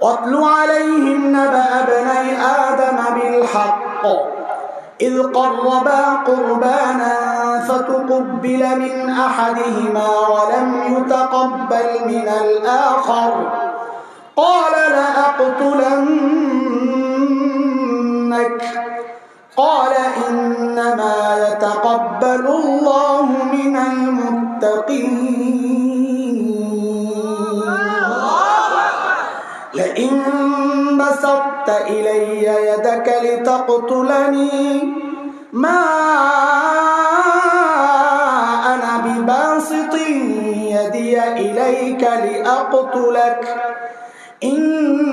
واتل عليهم نبأ ابني آدم بالحق. إذ قربا قربانا فتقبل من أحدهما ولم يتقبل من الآخر. قال لأقتلنك. قال إنما يتقبل الله من المتقين. بسطت إلي يدك لتقتلني. ما أنا بباسط يدي إليك لأقتلك. إني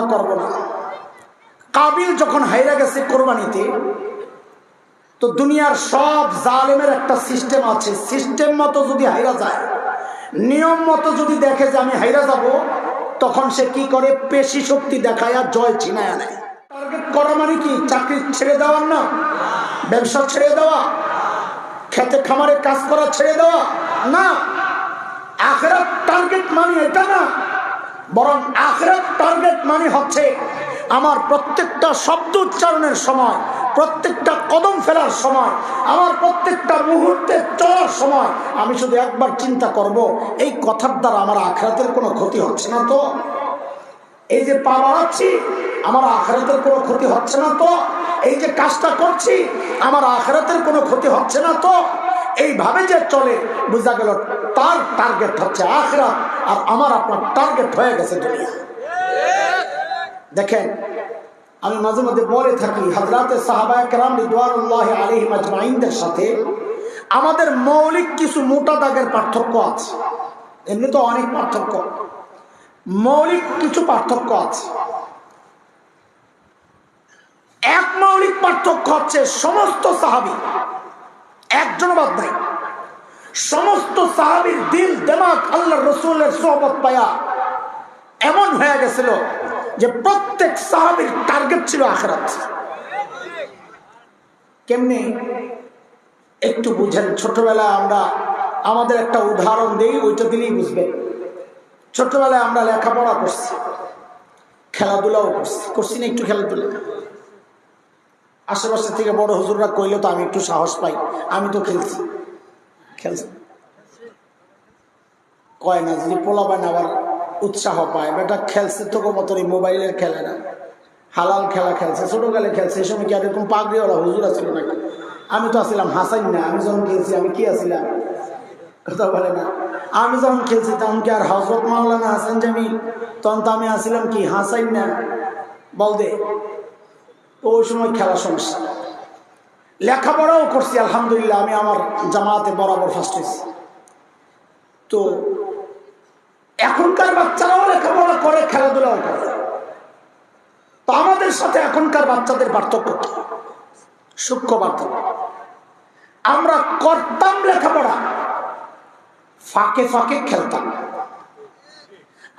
তর্জমা করব না। কাবিল যখন হাইরা গেছে কোরবানিতে, তো দুনিয়ার সব জালেমের একটা সিস্টেম আছে। সিস্টেম মতো যদি হাইরা যায়, নিয়ম মতো যদি দেখে যে আমি হাইরা যাব, তখন সে কি করে? পেশি শক্তি দেখায় জয় ছিনায় নেয় টার্গেট করা মানে কি? চাকরি ছেড়ে দেওয়ার না? ব্যবসা ছেড়ে দেওয়া? খেতে খামারে কাজ করা ছেড়ে দেওয়া? না। আখেরাত টার্গেট মানে এটা না। বরং আখরাত টার্গেট মানে হচ্ছে আমার প্রত্যেকটা শব্দ উচ্চারণের সময়, প্রত্যেকটা কদম ফেলার সময়, আমার প্রত্যেকটা মুহূর্তে চলার সময় আমি শুধু একবার চিন্তা করব, এই কথার দ্বারা আমার আখরাতের কোনো ক্ষতি হচ্ছে না তো? এই যে পা বাড়াচ্ছি, আমার আখরাতের কোনো ক্ষতি হচ্ছে না তো? এই যে কাজটা করছি, আমার আখরাতের কোনো ক্ষতি হচ্ছে না তো? এইভাবে যে চলে, বোঝা গেল তার টার্গেট হচ্ছে আখরাত। আর আমার আপনার টার্গেট হয়ে গেছে দুনিয়া। দেখেন, আমি মাঝে মাঝে বলে থাকি হাজরাতে সাহাবায় কেরাম রিদওয়ানুল্লাহ আলহি মাজমাইনদের সাথে আমাদের মৌলিক কিছু মোটা দাগের পার্থক্য আছে। এমনি তো অনেক পার্থক্য। মৌলিক কিছু পার্থক্য আছে। এক মৌলিক পার্থক্য হচ্ছে সমস্ত সাহাবি একজন বাদ নাই। সমস্ত সাহাবির দিল, দেমাগ আল্লাহ রসুলের সোহবত পায়া। এমন হয়ে গেছিল যে প্রত্যেক সাহাবির টার্গেট ছিল আখরাত। কেমনি? একটু বুঝেন, ছোটবেলায় আমরা, আমাদের একটা উদাহরণ দিই, ওইটা দিলেই বুঝবেন। ছোটবেলায় আমরা লেখাপড়া করছি, খেলাধুলাও করছি। করছি না একটু খেলাধুলা? আশেপাশে থেকে বড় হুজুররা কইলে তো আমি একটু সাহস পাই, আমি তো খেলছি। খেলছি কয় না, যদি পোলাবান আবার উৎসাহ পায়, বেটা খেলছে তো মতো এই মোবাইলের খেলে না। হালাল খেলা খেলছে, ছোটকালে খেলছে, এই সময় কি আর এরকম পাগড়িওয়ালা হুজুর আছিল নাকি? আমি তো আসছিলাম হাসাইন না, আমি যখন খেলছি, আমি কি আছিলাম কথা বলে না। আমি যখন খেলছি, তখন কি আর হজরত মাওলানা হাসান জামিল? তখন তো আমি আসছিলাম কি, হাসাইন না? বল দে, ওই সময় খেলা সমস্যা। লেখাপড়াও করছি, আলহামদুলিল্লাহ, আমি আমার জামাতে বরাবর ফার্স্ট হয়েছি। তো এখনকার বাচ্চারাও লেখাপড়া করে, খেলাধুলাও করে। তো আমাদের সাথে এখনকার বাচ্চাদের পার্থক্য কি? সূক্ষ্ম পার্থক্য। আমরা করতাম লেখাপড়া, ফাঁকে ফাঁকে খেলতাম।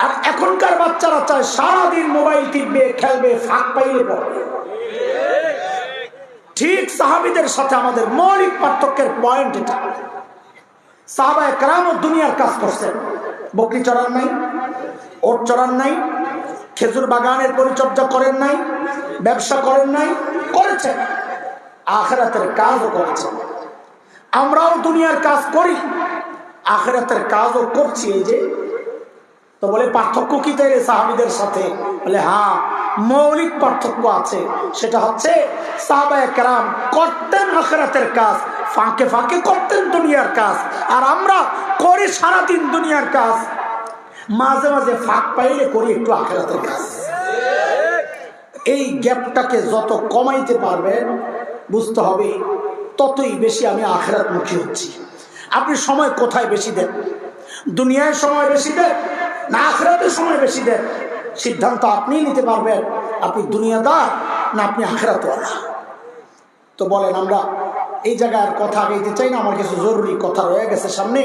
আর এখনকার বাচ্চারা চায় সারাদিন মোবাইল টিপবে, খেলবে, ফাঁক পাইলে পড়বে। ঠিক সাহাবিদের সাথে আমাদের মৌলিক পার্থক্যের পয়েন্ট এটা। সাহাবায় ক্রাম দুনিয়ার কাজ করছেন বকরি চড়ান নাই, ওট চড়ান নাই, খেজুর বাগানের পরিচর্যা করেন নাই, ব্যবসা করেন নাই করেছেন আখেরাতের কাজও করেছেন আমরাও দুনিয়ার কাজ করি, আখেরাতের কাজও করছি এই যে তো বলে, পার্থক্য কি তাই সাহাবিদের সাথে? বলে হ্যাঁ মৌলিক পার্থক্য আছে। সেটা হচ্ছে, সাহাবায় কেরাম করতেন আখেরাতের কাজ, ফাঁকে ফাঁকে করতেন দুনিয়ার কাজ, আর আমরা করি সারাদিন দুনিয়ার কাজ। মাঝে মাঝে ফাঁক পাইলে করি একটু আখেরাতের কাজ। এই গ্যাপটাকে যত কমাইতে পারবেন বুঝতে হবে, ততই বেশি আমি আখেরাত মুখী হচ্ছি। আপনি সময় কোথায় বেশি দেন? দুনিয়ায় সময় বেশি দেন না আখেরাতের সময় বেশি দেন। সিদ্ধান্ত আপনিই নিতে পারবেন। আপনি দুনিয়াদার না আপনি আখেরাতওয়ালা। তো বলেন, আমরা এই জায়গায় আর কথা আগাইতে চাই না, আমার কিছু জরুরি কথা রয়ে গেছে সামনে।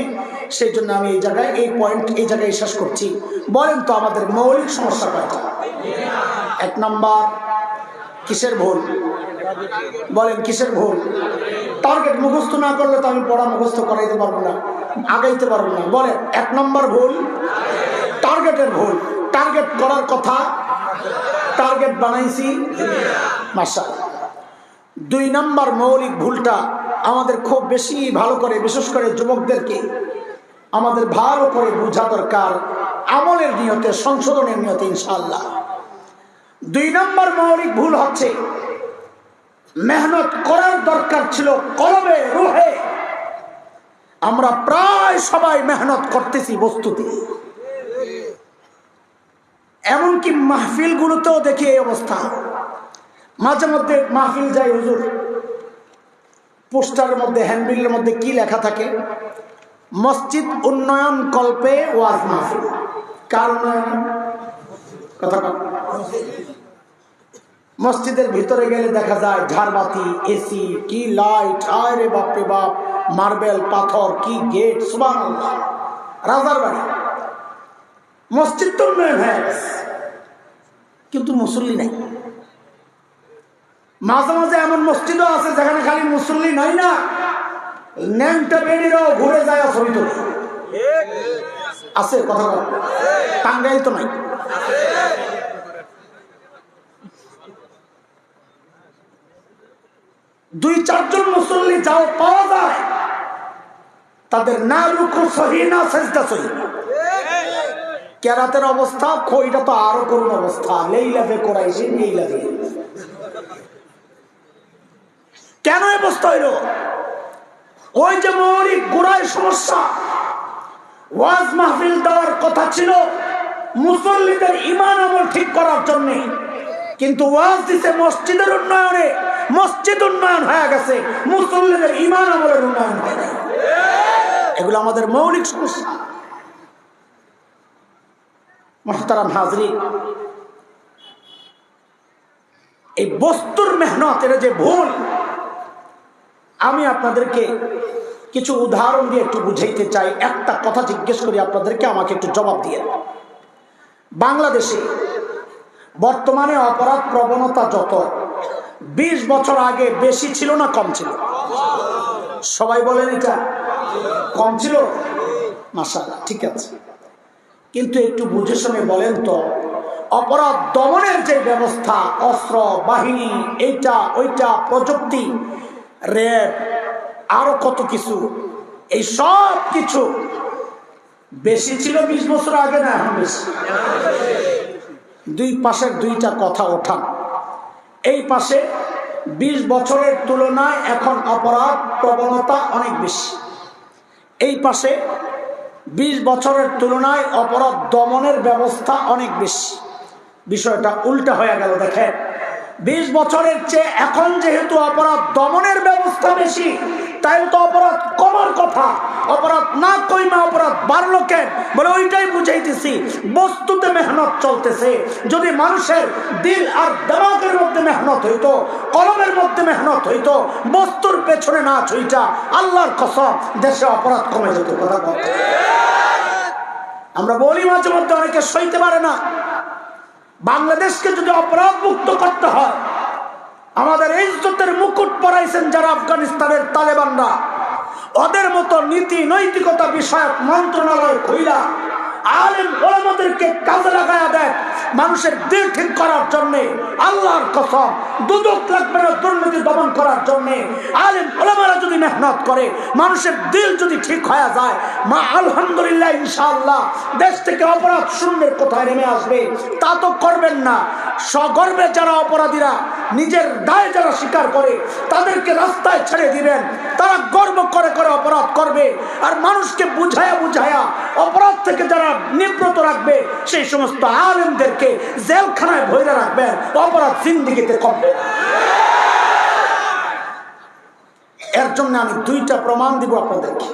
সেই জন্য আমি এই জায়গায়, এই পয়েন্ট এই জায়গায় শেষ করছি। বলেন তো আমাদের মৌলিক সমস্যা কয়টা? এক নাম্বার, কিসের ভুল? বলেন, কিসের ভুল? টার্গেট মুখস্থ না করলে তো আমি পড়া মুখস্থ করাইতে পারব না, আগাইতে পারব না। বলেন, এক নম্বর ভুল? টার্গেটের ভুল। টার্গেট করার কথা টার্গেট বানাইছি। মাসা দুই নাম্বার মৌলিক ভুলটা আমাদের খুব বেশি ভালো করে, বিশেষ করে যুবকদেরকে আমাদের ভালো করে বোঝা দরকার, আমলের নিয়তে, সংশোধনের নিয়তে ইনশাল্লাহ দুই নম্বর মৌলিক ভুল হচ্ছে, মেহনত করার দরকার ছিল কলবে রুহে। আমরা প্রায় সবাই মেহনত করতেছি বস্তুতে। এমনকি মাহফিলগুলোতেও দেখি এই অবস্থা। মাঝে মধ্যে মাহফিল যাই হুজুর। পোস্টারের মধ্যে, হ্যান্ডবিলের মধ্যে কি লেখা থাকে? মসজিদ উন্নয়ন কল্পে ওয়াজ মাহফিল। কার উন্নয়ন? কথা মসজিদের ভিতরে গেলে দেখা যায় ঝাড়বাতি এসি কি লাইট আয় রে বাপরে বাপ মার্বেল পাথর, কি গেট সুবান রাজার বাড়ি। মসজিদ তো উন্নয়ন হয়ে গেছে কিন্তু মুসল্লি নাই। মাঝে মাঝে এমন মসজিদও আছে যেখানে খালি মুসল্লি নাই না, ন্যাংটা বেড়িরাও ঘুরে যায় ছবি তোলে। আছে কথা টাঙ্গাইল তো নাই। দুই, চারজন মুসল্লি যাও পাওয়া যায়। তাদের না রুকু সহি না, সেজদা সহি। কেরাতের অবস্থা, খইটা তো আরও করুন অবস্থা। লেইলাফে করাইছে লেইলাফে কেন অবস্থা হইল? ওই যে মৌলিক গোড়ায় সমস্যা। ওয়াজ মাহফিল দেওয়ার কথা ছিল, মুসল্লিদের ইমান আমল ঠিক করার জন্য। কিন্তু ওয়াজ দিছে মসজিদের উন্নয়নে। মসজিদ উন্নয়ন হয়ে গেছে, মুসল্লিদের ইমান আমলের উন্নয়ন হয় নাই এগুলো আমাদের মৌলিক সমস্যা। মোহতারাম হাজরি। এই বস্তুর মেহনত, এটা যে ভুল, আমি আপনাদেরকে কিছু উদাহরণ দিয়ে একটু বুঝাইতে চাই। একটা কথা জিজ্ঞেস করি আপনাদেরকে, আমাকে একটু জবাব দিয়ে। বাংলাদেশে বর্তমানে অপরাধ প্রবণতা যত, বিশ বছর আগে বেশি ছিল না কম ছিল? সবাই বলেন এটা কম ছিল? মাসাল্লাহ ঠিক আছে। কিন্তু একটু বুঝে শুনে বলেন তো, অপরাধ দমনের যে ব্যবস্থা, অস্ত্র, বাহিনী, এইটা, ওইটা, প্রযুক্তি, র্যাব, আরও কত কিছু, এই সব কিছু বেশি ছিল বিশ বছর আগে না এখন বেশি? দুই পাশের দুইটা কথা ওঠান। এই পাশে বিশ বছরের তুলনায় এখন অপরাধ প্রবণতা অনেক বেশি। এই পাশে বিশ বছরের তুলনায় অপরাধ দমনের ব্যবস্থা অনেক বেশি। বিষয়টা উল্টা হয়ে গেল দেখেন। বিশ বছরের চেয়ে এখন যেহেতু অপরাধ দমনের ব্যবস্থা বেশি, তাই তো অপরাধ কমার কথা। অপরাধ না কইমা অপরাধ বাড়লো কেন বলে ওইটাই বুঝাইতেছি। বস্তুতে মেহনত চলতেছে। যদি মানুষের দিল আর দেমাগের মধ্যে মেহনত হইতো, কলমের মধ্যে মেহনত হইতো, বস্তুর পেছনে না ছুইটা, আল্লাহর কসম, দেশে অপরাধ কমে যেত, কথা আমরা বলি মাঝে মধ্যে অনেকে সইতে পারে না। বাংলাদেশকে যদি অপরাধ মুক্ত করতে হয়, আমাদের ইজ্জতের মুকুট পরাইছেন যারা আফগানিস্তানের তালেবানরা। ওদের মতো নীতি নৈতিকতা বিষয়ক মন্ত্রণালয় কইলা আলেম ওলামাদেরকে কাজে লাগায়া দেয়, মানুষের দিল ঠিক করার জন্য, আল্লাহর কসম, দুদক লাগবে না দুর্নীতি দমন করার জন্য। আলেম ওলামারা যদি মেহনত করে, মানুষের দিল যদি ঠিক হয়ে যায়, মা আলহামদুলিল্লাহ, ইনশাআল্লাহ, দেশ থেকে অপরাধ শূন্যের কোথায় নেমে আসবে, তা তো করবেন না। সগর্বে যারা অপরাধীরা, নিজের দায় যারা স্বীকার করে, তাদেরকে রাস্তায় ছেড়ে দিবেন। তারা গর্ব করে করে অপরাধ করবে। আর মানুষকে বুঝায়া বুঝায়া, অপরাধ থেকে যারা নিবৃত রাখবে, সেই সমস্ত আলেমদেরকে জেলখানায় ভৈরা রাখবেন অপরাধ জিন্দিগিতে কমবে এর জন্য আমি দুইটা প্রমাণ দিব আপনাদেরকে।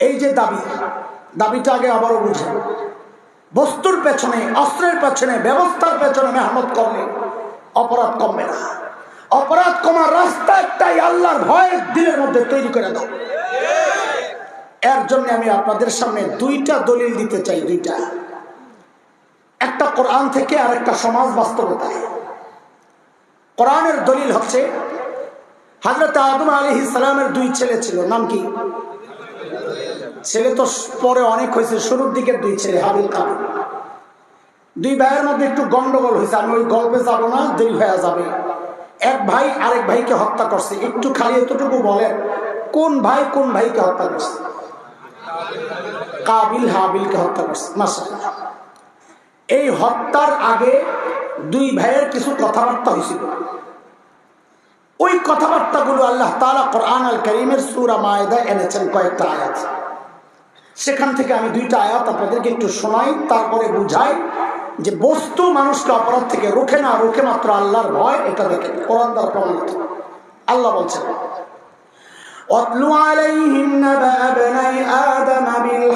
এই যে দাবি, দাবিটা আগে আবারও বুঝে বস্তুর পেছনে, অস্ত্রের পেছনে, ব্যবস্থার পেছনে মেহনত করলে অপরাধ কমবে না। অপরাধ কমার রাস্তা একটাই, আল্লাহর ভয় দিলের মধ্যে তৈরি করে দাও। এর জন্য আমি আপনাদের সামনে দুইটা দলিল দিতে চাই, দুইটা। একটা কোরআন থেকে আর একটা সমাজ বাস্তবতায়। কোরআনের দলিল হচ্ছে, হাজরত আদম আলী ইসলামের দুই ছেলে ছিল, নাম কি? ছেলে তো পরে অনেক হয়েছে, শুরুর দিকের দুই ছেলে, হাবিল কাবিল। দুই ভাইয়ের মধ্যে একটু গন্ডগোল হয়েছে, আমি ওই গল্পে যাব না, দেরি হয়ে যাবে। এক ভাই আরেক ভাইকে হত্যা করছে, একটু খালি এতটুকু বলেন কোন ভাই কোন ভাইকে হত্যা করছে? কাবিল হাবিলকে হত্যা করছে। এই হত্যার আগে দুই ভাইয়ের কিছু কথাবার্তা হয়েছিল। ওই কথাবার্তাগুলো আল্লাহ তালা কোরআন আল করিমের সুরা মায়দা এনেছেন কয়েকটা আয়াত। সেখান থেকে আমি দুইটা আয়াত আপনাদেরকে একটু শোনাই, তারপরে বুঝাই যে বস্তু মানুষকে অপরাধ থেকে রুখে না রুখে মাত্র আল্লাহর ভয়, এটা দেখে কোরআন দ্বারা প্রমাণিত। আল্লাহ বলছেন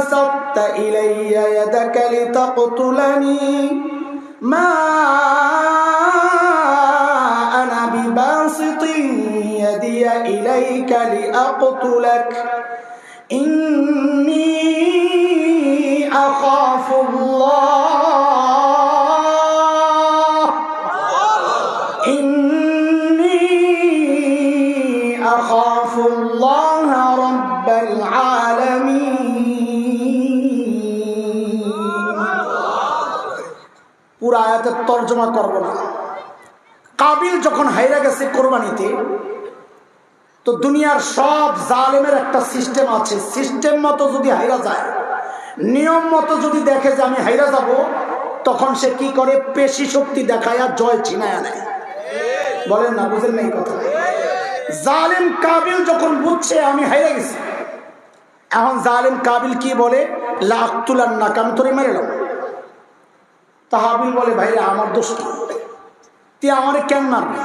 بسطت إلي يدك لتقتلني. ما أنا بباسط يدي إليك لأقتلك. إني তর্জমা করব না। কাবিল যখন হাইরা গেছে কোরবানিতে, তো দুনিয়ার সব জালেমের একটা সিস্টেম আছে। সিস্টেম মতো যদি হাইরা যায়, নিয়ম মতো যদি দেখে যে আমি হাইরা যাব, তখন সে কি করে? পেশি শক্তি দেখায় আর জয় ছিনায় নেয়। বলেন না, বুঝেন না এই কথা। জালেম কাবিল যখন বুঝছে আমি হাইরা গেছি, এখন জালেম কাবিল কি বলে? লাখ তুলার না কাম তোরে মেরে নাও তাহাবিল বলে, ভাইরা, আমার দোষ তুই আমারে কেন মারবি?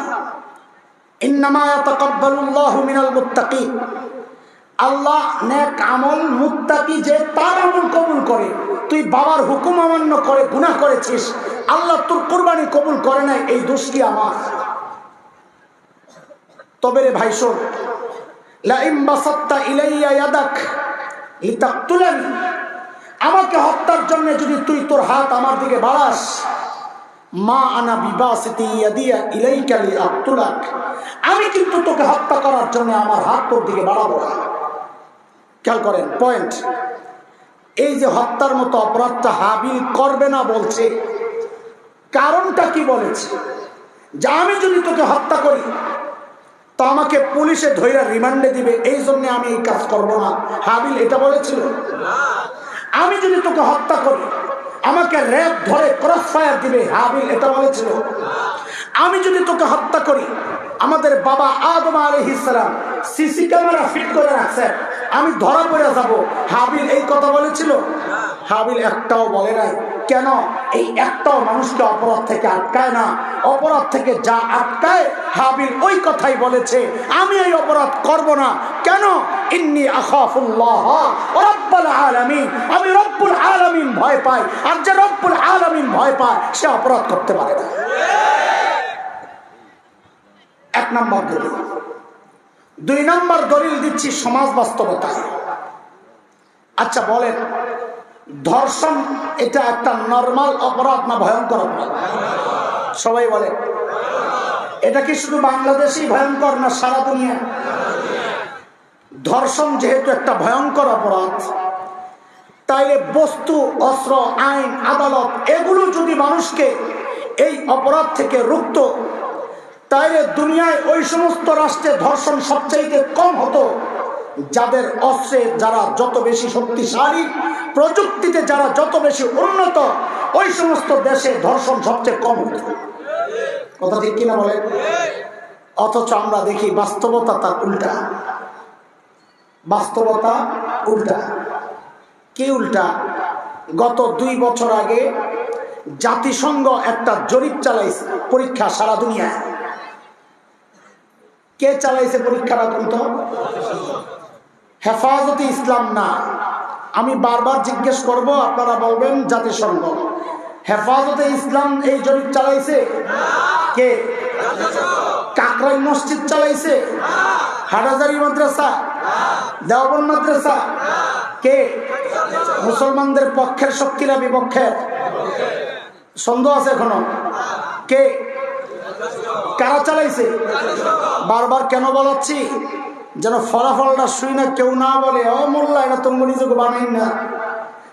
আল্লাহ মুত্তাকি যে তার করে। তুই বাবার হুকুম করে করেছিস। আল্লাহ তোর কুরবানি কবুল করে নাই, এই দোষ কি তবে রে ভাই, শোন আমাকে হত্যার জন্য যদি তুই তোর হাত আমার দিকে বাড়াস, মা আনা বিবাসিতি ইয়াদিয়া ইলাইকা লিআকতুলাক আমি কিন্তু তোকে হত্যা করার জন্য আমার হাত তোর দিকে বাড়াবো না। খেয়াল করেন পয়েন্ট এই যে হত্যার মতো অপরাধটা হাবিল করবে না বলছে, কারণটা কি বলেছে? যে আমি যদি তোকে হত্যা করি, তো আমাকে পুলিশে ধৈর্য রিমান্ডে দিবে, এই জন্য আমি এই কাজ করব না। হাবিল এটা বলেছিল? আমি যদি তোকে হত্যা করি, আমাকে র্যাব ধরে ক্রস ফায়ার দিবে, হাবিল, এটা বলেছিল আমি যদি তোকে হত্যা করি, আমাদের বাবা আদম আলহ ইসলাম সিসি ক্যামেরা ফিট করে রাখছে। আমি ধরা পড়ে যাব। হাবিল এই কথা বলেছিল? হাবিল একটাও বলে নাই। কেন এই একটাও মানুষকে অপরাধ থেকে আটকায় না? অপরাধ থেকে যা আটকায়, হাবিল ওই কথাই বলেছে, আমি এই অপরাধ করব না। কেন? ইন্নি আখাফুল্লাহ, রব্বুল আলামিন। আমি রব্বুল আলামিন ভয় পাই, আর যে রব্বুল আলামিন ভয় পায়, সে অপরাধ করতে পারে না। এক নম্বর দলিল। দুই নম্বর দলিল দিচ্ছি সমাজ বাস্তবতায়। আচ্ছা বলেন। ধর্ষণ, এটা একটা নর্মাল অপরাধ না ভয়ঙ্কর অপরাধ? সবাই বলে। এটা কি শুধু বাংলাদেশেই ভয়ঙ্কর না সারা দুনিয়া? ধর্ষণ যেহেতু একটা ভয়ঙ্কর অপরাধ, তাইলে বস্তু, অস্ত্র, আইন, আদালত, এগুলো যদি মানুষকে এই অপরাধ থেকে রুখত তাইলে দুনিয়ায় ওই সমস্ত রাষ্ট্রে ধর্ষণ সবচাইতে কম হতো, যাদের অস্ত্রে যারা যত বেশি শক্তিশালী প্রযুক্তিতে যারা যত বেশি উন্নত, ওই সমস্ত দেশে ধর্ষণ সবচেয়ে কম কথা ঠিক কিনা বলে অথচ আমরা দেখি বাস্তবতা তার উল্টা। বাস্তবতা উল্টা। কি উল্টা? গত দুই বছর আগে জাতিসংঘ একটা জরিপ চালাইছে পরীক্ষা সারা দুনিয়ায়। কে চালাইছে পরীক্ষাটা কিন্তু হেফাজতে ইসলাম না। আমি বারবার জিজ্ঞেস করব, আপনারা বলবেন জাতিসংঘ। হেফাজতে ইসলাম এই জরিপ চালাইছে? কে? কাকরাই মসজিদ চালাইছে? হাটাজারি মাদ্রাসা? দেওবন মাদ্রাসা? কে? মুসলমানদের পক্ষের শক্তিরা বিপক্ষের? সন্দেহ আছে এখনও? কে? কারা চালাইছে? বারবার কেন বলাচ্ছি? যেন ফলাফলটা শুই না, কেউ না বলে, ও মোল্লা, এটা তুমি নিজেকে বানাই না।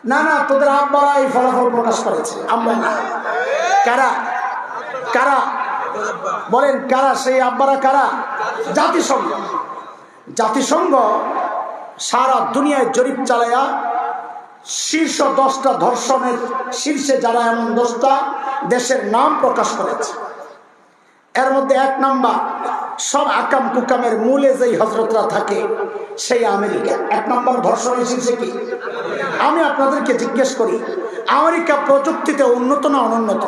না না, তোদের আব্বারা এই ফলাফল প্রকাশ করেছে। আমরা না কারা? কারা? বলেন, কারা? সেই আব্বারা কারা? জাতিসংঘ। জাতিসংঘ সারা দুনিয়ায় জরিপ চালায়া শীর্ষ দশটা ধর্ষণের শীর্ষে যারা এমন দশটা দেশের নাম প্রকাশ করেছে। এর মধ্যে এক নাম্বার, সব আকাম কুকামের মূলে যেই হজরতরা থাকে, সেই আমেরিকা। এক নম্বর ধর্ষণের শীর্ষে কি? আমি আপনাদেরকে জিজ্ঞেস করি, আমেরিকা প্রযুক্তিতে উন্নত না অনুন্নত?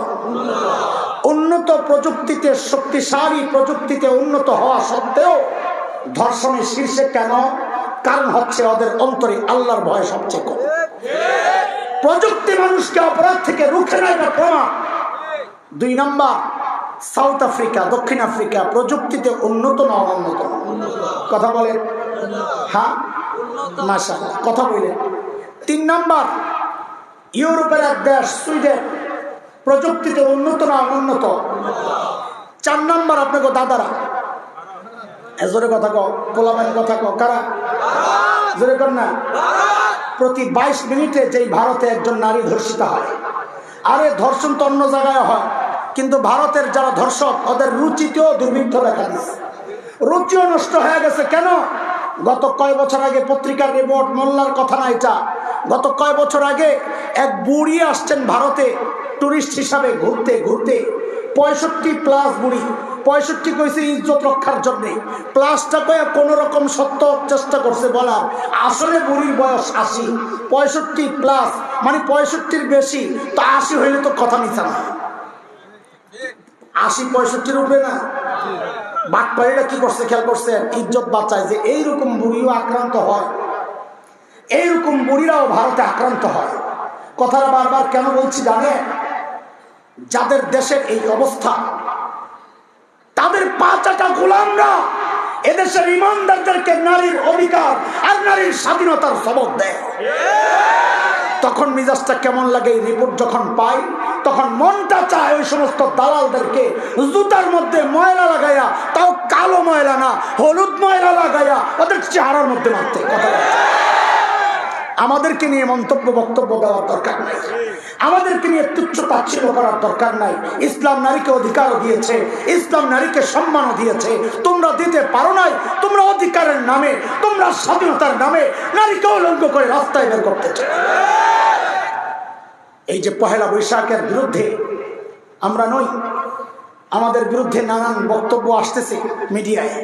উন্নত প্রযুক্তিতে, শক্তিশালী প্রযুক্তিতে উন্নত হওয়া সত্ত্বেও ধর্ষণের শীর্ষে কেন? কারণ হচ্ছে ওদের অন্তরে আল্লাহর ভয় সবচেয়ে কম। প্রযুক্তি মানুষকে অপরাধ থেকে রুখে নেয় না প্রমাণ। দুই নাম্বার সাউথ আফ্রিকা, দক্ষিণ আফ্রিকা প্রযুক্তিতে উন্নত না অনুন্নত কথা বলেন? হ্যাঁ? মাসা কথা বললেন তিন নাম্বার, ইউরোপের এক দেশ, সুইডেন, প্রযুক্তিতে উন্নত না অনুন্নত চার নাম্বার, আপনাকে দাদারা। এজোরে কথা কো পোলামেন কথা কো কারা? জোরে কর না। প্রতি বাইশ মিনিটে যেই ভারতে একজন নারী ধর্ষিত হয়, আরে ধর্ষণ তো অন্য জায়গায় হয়। কিন্তু ভারতের যারা ধর্ষক, ওদের রুচিতেও দুর্ভিক্ষ দেখা দিচ্ছে রুচিও নষ্ট হয়ে গেছে। কেন? গত কয় বছর আগে পত্রিকার রিপোর্ট, মোল্লার কথা না এটা। গত কয় বছর আগে এক বুড়ি আসছেন ভারতে, টুরিস্ট হিসাবে ঘুরতে ঘুরতে। পঁয়ষট্টি প্লাস বুড়ি। পঁয়ষট্টি কইছে ইজ্জত রক্ষার জন্যে। প্লাসটা কয়ে কোন রকম সত্য চেষ্টা করছে বলার। আসলে বুড়ির বয়স আশি। পঁয়ষট্টি প্লাস। মানে পঁয়ষট্টির বেশি। তো আশি হইলে তো কথা নিচ্ছে না। আশি পঁয়ষট্টির উপরে না? বাটপাড়িরা কি করছে, খেয়াল করছে? ইজ্জত বাঁচায় যে এইরকম বুড়িও আক্রান্ত হয়। এইরকম বুড়িরাও ভারতে আক্রান্ত হয়। কথাটা বারবার কেন বলছি জানে? যাদের দেশের এই অবস্থা, তাদের পাঁচাটা গোলামরা এদেশের ইমানদারদেরকে নারীর অধিকার আর নারীর স্বাধীনতার সবক দেয়। তখন মিজাজটা কেমন লাগে এই রিপোর্ট যখন পাই? তখন মনটা চায় ওই সমস্ত দালালদেরকে। জুতার মধ্যে ময়লা লাগাইয়া, তাও কালো ময়লা না, হলুদ ময়লা লাগাইয়া ওদের চেহারার মধ্যে মারতে কথা আমাদেরকে নিয়ে মন্তব্য, বক্তব্য দেওয়ার দরকার নাই। আমাদেরকে নিয়ে তুচ্ছ তাচ্ছিল্য করার দরকার নাই। ইসলাম নারীকে অধিকারও দিয়েছে, ইসলাম নারীকে সম্মানও দিয়েছে। তোমরা দিতে পারো নাই, তোমরা অধিকারের নামে, তোমরা স্বাধীনতার নামে নারীকে অলঙ্গ করে রাস্তায় বের করতে চাও। এই যে পহেলা বৈশাখের বিরুদ্ধে আমরা নই, আমাদের বিরুদ্ধে নানান বক্তব্য আসতেছে মিডিয়ায়।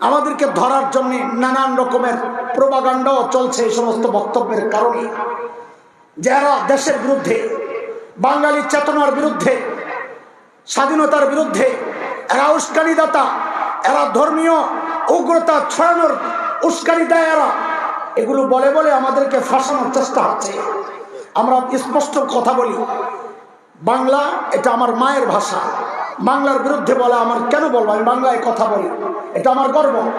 আমাদেরকে ধরার জন্য নানান রকমের প্রবাগান্ডাও চলছে এই সমস্ত বক্তব্যের কারণে। যারা দেশের বিরুদ্ধে, বাঙালি চেতনার বিরুদ্ধে, স্বাধীনতার বিরুদ্ধে, এরা উস্কানিদাতা, এরা ধর্মীয় উগ্রতা ছড়ানোর উস্কানি দেয় এরা, এগুলো বলে বলে আমাদেরকে ফাঁসানোর চেষ্টা হচ্ছে। আমরা স্পষ্ট কথা বলি। বাংলা, এটা আমার মায়ের ভাষা। বাংলার বিরুদ্ধে বলা আমার কেন বলব? আমি বাংলায় কথা বলি। এটা আমার গর্ব।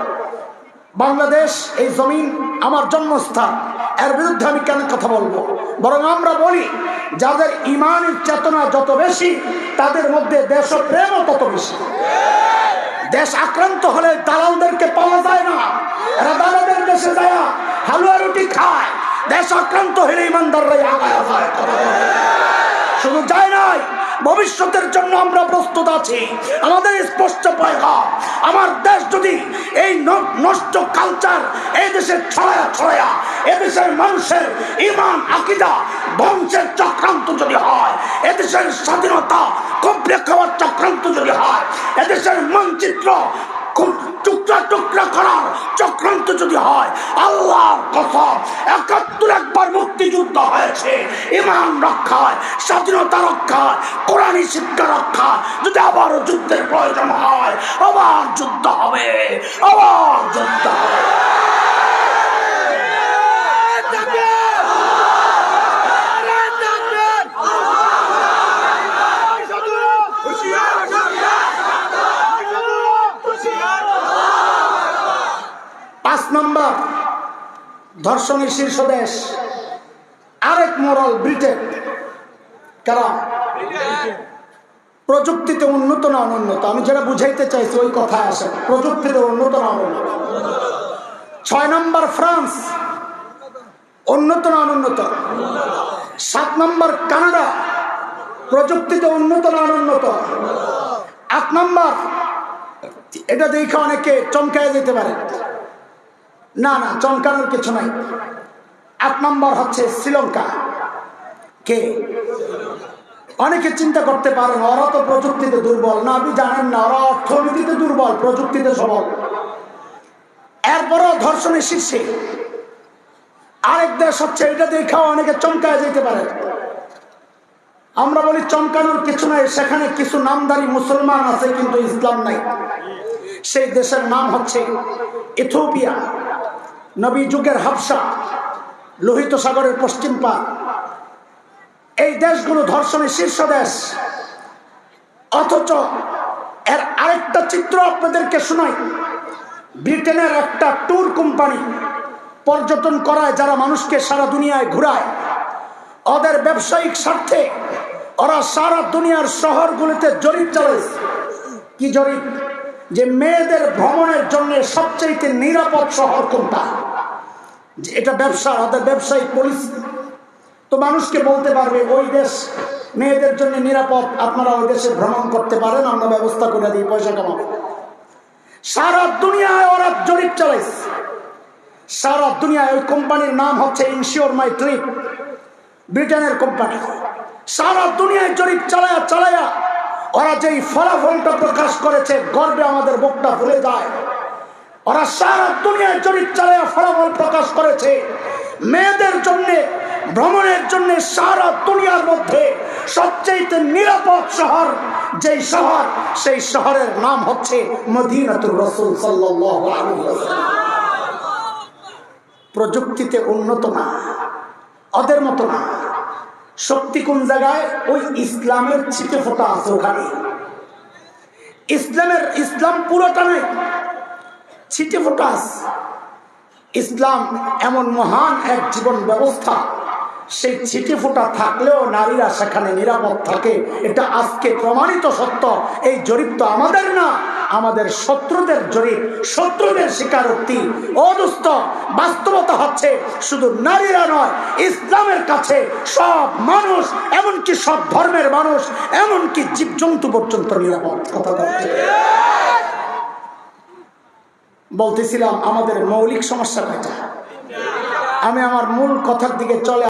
বাংলাদেশ, এই জমিন আমার জন্মস্থান। এর বিরুদ্ধে আমি কেন কথা বলব? বরং আমরা বলি, যাদের ইমানের চেতনা যত বেশি, তাদের মধ্যে দেশপ্রেমও তত বেশি। দেশ আক্রান্ত হলে দালালদেরকে পাওয়া যায় না। এরা দালালদের দেশে যায় হালুয়া রুটি খায়। দেশ আক্রান্ত হলে ইমানদাররাই আগায় শুধু যায় নাই, ভবিষ্যতের জন্য আমরা প্রস্তুত আছি। আমাদের স্পষ্ট পয়গা আমার দেশ যদি এই নষ্ট কালচার এই দেশে ছড়ায়া ছড়ায়া এদেশের মানুষের ইমান, আকিদা বংশের চক্রান্ত যদি হয় এদেশের স্বাধীনতা কমপ্লে খাওয়ার চক্রান্ত যদি হয় এদেশের মানচিত্র টুকরা টুকরা করার চক্রান্ত যদি হয়, আল্লাহর কথা একাত্তর একবার মুক্তিযুদ্ধ হয়েছে। ইমান রক্ষায়, স্বাধীনতা রক্ষায় কোরআনী শিক্ষা রক্ষা যদি আবারও যুদ্ধের প্রয়োজন হয়, আবার যুদ্ধ হবে, আবার যুদ্ধ হবে। নম্বর, ধর্ষণের শীর্ষ দেশ আরেক মোরাল ব্রিটেন। কারা? প্রযুক্তিতে উন্নত না অনুন্নত? আমি যেটা বুঝাইতে চাইছি, ওই কথা আসে প্রযুক্তিতে উন্নত না অনুন্নত? ছয় নম্বর, ফ্রান্স। উন্নত না অনুন্নত? সাত নম্বর, কানাডা। প্রযুক্তিতে উন্নত না অনুন্নত? আট নম্বর, এটা দেখে অনেকে চমকায় যেতে পারে। না না চমকানোর কিছু নাই। আট নম্বর হচ্ছে শ্রীলঙ্কা। কে? অনেকে চিন্তা করতে পারেন, ওরা তো প্রযুক্তিতে দুর্বল। না, আপনি জানেন না, ওরা অর্থনীতিতে দুর্বল, প্রযুক্তিতে সবল। এরপরও ধর্ষণের শীর্ষে। আরেক দেশ হচ্ছে, এটা দেখাও অনেকে চমকায় যেতে পারে। আমরা বলি চমকানোর কিছু নাই, সেখানে কিছু নামদারি মুসলমান আছে, কিন্তু ইসলাম নাই। সেই দেশের নাম হচ্ছে ইথোপিয়া নবী যুগের হাবসা লোহিত সাগরের পশ্চিম পার এই দেশগুলো ধর্ষণের শীর্ষ দেশ। অথচ এর আরেকটা চিত্র আপনাদেরকে শোনাই। ব্রিটেনের একটা ট্যুর কোম্পানি পর্যটন করায় যারা মানুষকে সারা দুনিয়ায় ঘুরায়, ওদের ব্যবসায়িক স্বার্থে ওরা সারা দুনিয়ার শহরগুলিতে জরিপ চালাইছে কি জরিপ? যে মেয়েদের ভ্রমণের জন্য সবচেয়ে নিরাপদ শহর কোনটা? এটা ব্যবসা অর্থাৎ ব্যবসায়িক পলিসি তো মানুষকে বলতে পারবে, ওই দেশ মেয়েদের জন্য নিরাপদ, আপনারা ওই দেশে ভ্রমণ করতে পারেন, আমরা ব্যবস্থা করে দিই, পয়সা কামাবো। সারা দুনিয়ায় ওরা জরিপ চালাইছে। সারা দুনিয়ায় ওই কোম্পানির নাম হচ্ছে ইনশিওর মাই ট্রিপ ব্রিটেনের কোম্পানি। সারা দুনিয়ায় জরিপ চালায়া চালায়া ওরা যেই ফলাফলটা প্রকাশ করেছে, গর্বে আমাদের বুকটা ভুলে যায়। ওরা সারা দুনিয়ায় চালায়া ফলাফল প্রকাশ করেছে। মেয়েদের জন্য, ভ্রমণের জন্য সারা দুনিয়ার মধ্যে সবচেয়ে নিরাপদ শহর যেই শহর, সেই শহরের নাম হচ্ছে প্রযুক্তিতে উন্নত না, ওদের মতো না। শক্তি কোন জায়গায়? ওই ইসলামের ছিটে ফোটা আছে ওখানে। ইসলামের, ইসলাম পুরোটা নেই। ছিটে ফোটা আছে। ইসলাম এমন মহান এক জীবন ব্যবস্থা। সেই ছিটে ফোটা থাকলেও নারীরা সেখানে নিরাপদ থাকে। এটা আজকে প্রমাণিত সত্য। এই জরিপ তো আমাদের না, আমাদের শত্রুদের জরিপ, শত্রুদের স্বীকারোক্তি। অদুস্ত বাস্তবতা হচ্ছে শুধু নারীরা নয়, ইসলামের কাছে সব মানুষ, এমনকি সব ধর্মের মানুষ, এমনকি জীবজন্তু পর্যন্ত নিরাপদ। কথা বলতেছিলাম, আমাদের মৌলিক সমস্যা কয়টা? আমি আমার মূল কথার দিকে চলে